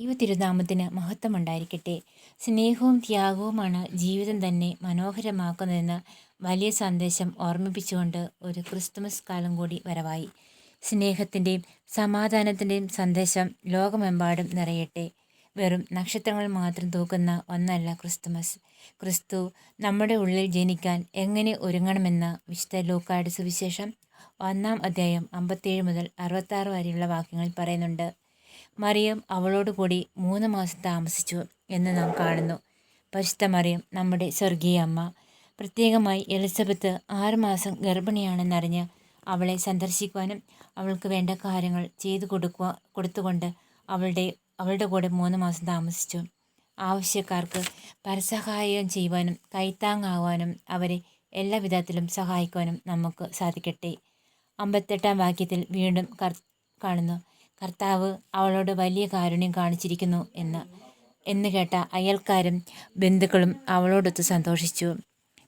ദൈവ തിരുനാമത്തിന് മഹത്വമുണ്ടായിരിക്കട്ടെ. സ്നേഹവും ത്യാഗവുമാണ് ജീവിതം തന്നെ മനോഹരമാക്കുന്നതെന്ന് വലിയ സന്ദേശം ഓർമ്മിപ്പിച്ചുകൊണ്ട് ഒരു ക്രിസ്തുമസ് കാലം കൂടി വരവായി. സ്നേഹത്തിന്റെയും സമാധാനത്തിന്റെയും സന്ദേശം ലോകമെമ്പാടും നിറയട്ടെ. വെറും നക്ഷത്രങ്ങൾ മാത്രം തൂക്കുന്ന ഒന്നല്ല ക്രിസ്തുമസ്. ക്രിസ്തു നമ്മുടെ ഉള്ളിൽ ജനിക്കാൻ എങ്ങനെ ഒരുങ്ങണമെന്ന വിശുദ്ധ ലോക്കാട് സുവിശേഷം ഒന്നാം അധ്യായം അമ്പത്തേഴ് മുതൽ അറുപത്താറ് വരെയുള്ള വാക്യങ്ങൾ പറയുന്നുണ്ട്. മറിയം അവളോടുകൂടി മൂന്ന് മാസം താമസിച്ചു എന്ന് നാം കാണുന്നു. പരിശുദ്ധ മറിയം നമ്മുടെ സ്വർഗീയ അമ്മ പ്രത്യേകമായി എലിസബത്ത് ആറുമാസം ഗർഭിണിയാണെന്നറിഞ്ഞ് അവളെ സന്ദർശിക്കുവാനും അവൾക്ക് വേണ്ട കാര്യങ്ങൾ ചെയ്തു കൊടുക്കുക കൊടുത്തുകൊണ്ട് അവളുടെ അവളുടെ കൂടെ മൂന്ന് മാസം താമസിച്ചു. ആവശ്യക്കാർക്ക് പരസഹായം ചെയ്യുവാനും കൈത്താങ്ങാവാനും അവരെ എല്ലാ വിധത്തിലും സഹായിക്കുവാനും നമുക്ക് സാധിക്കട്ടെ. അമ്പത്തെട്ടാം വാക്യത്തിൽ വീണ്ടും കാണുന്നു. കർത്താവ് അവളോട് വലിയ കാരുണ്യം കാണിച്ചിരിക്കുന്നു എന്ന്. എന്ന് കേട്ട അയൽക്കാരും ബന്ധുക്കളും അവളോടൊത്ത് സന്തോഷിച്ചു.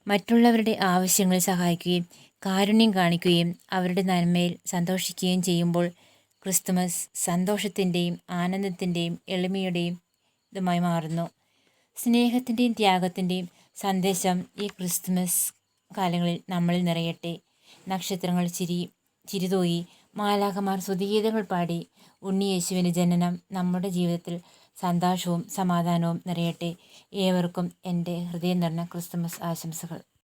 മറ്റുള്ളവരുടെ ആവശ്യങ്ങൾ സഹായിക്കുകയും കാരുണ്യം കാണിക്കുകയും അവരുടെ നന്മയിൽ സന്തോഷിക്കുകയും ചെയ്യുമ്പോൾ ക്രിസ്തുമസ് സന്തോഷത്തിന്റെയും ആനന്ദത്തിന്റെയും എളിമയുടെയും ഇതുമായി മാറുന്നു. സ്നേഹത്തിന്റെയും ത്യാഗത്തിന്റെയും സന്ദേശം ഈ ക്രിസ്തുമസ് കാലങ്ങളിൽ നമ്മളിൽ നിറയട്ടെ. നക്ഷത്രങ്ങൾ ചിരി ചിരിതൂയി മാലാഖമാർ സ്തുതിഗീതങ്ങൾ പാടി ഉണ്ണിയേശുവിന്റെ ജനനം നമ്മുടെ ജീവിതത്തിൽ സന്തോഷവും സമാധാനവും നിറയട്ടെ. ഏവർക്കും എന്റെ ഹൃദയം നിറഞ്ഞ ക്രിസ്തുമസ് ആശംസകൾ.